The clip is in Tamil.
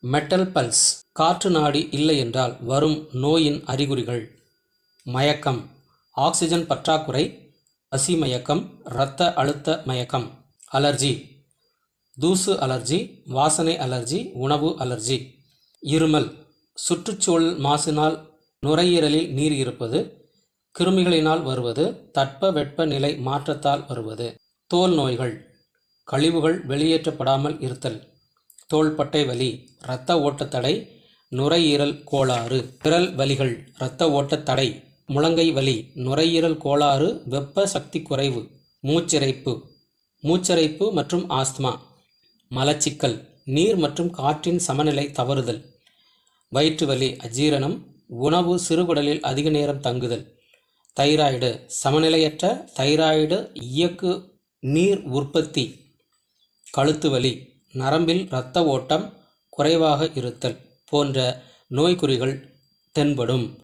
மெட்டல் பல்ஸ் காற்று நாடி இல்லை என்றால் வரும் நோயின் அறிகுறிகள். மயக்கம். ஆக்சிஜன் பற்றாக்குறை. பசி மயக்கம். இரத்த அழுத்த மயக்கம். அலர்ஜி. தூசு அலர்ஜி. வாசனை அலர்ஜி. உணவு அலர்ஜி. இருமல். சுற்றுச்சூழல் மாசினால் நுரையீரலில் நீர் இருப்பது. கிருமிகளினால் வருவது. தட்ப வெப்ப நிலை மாற்றத்தால் வருவது. தோல் நோய்கள். கழிவுகள் வெளியேற்றப்படாமல் இருத்தல். தோள்பட்டை வலி இரத்த ஓட்டத்தடை நுரையீரல் கோளாறு. விரல் வலிகள் இரத்த ஓட்டத்தடை முழங்கை வலி நுரையீரல் கோளாறு வெப்ப சக்தி குறைவு மூச்சிறைப்பு. மூச்சிறைப்பு மற்றும் ஆஸ்துமா. மலச்சிக்கல் நீர் மற்றும் காற்றின் சமநிலை தவறுதல். வயிற்று வலி அஜீரணம். உணவு சிறுகுடலில் அதிக நேரம் தங்குதல். தைராய்டு சமநிலையற்ற தைராய்டு இயக்கு நீர் உற்பத்தி. கழுத்து வலி நரம்பில் இரத்த ஓட்டம் குறைவாக இருத்தல் போன்ற நோய்க்குறிகள் தென்படும்.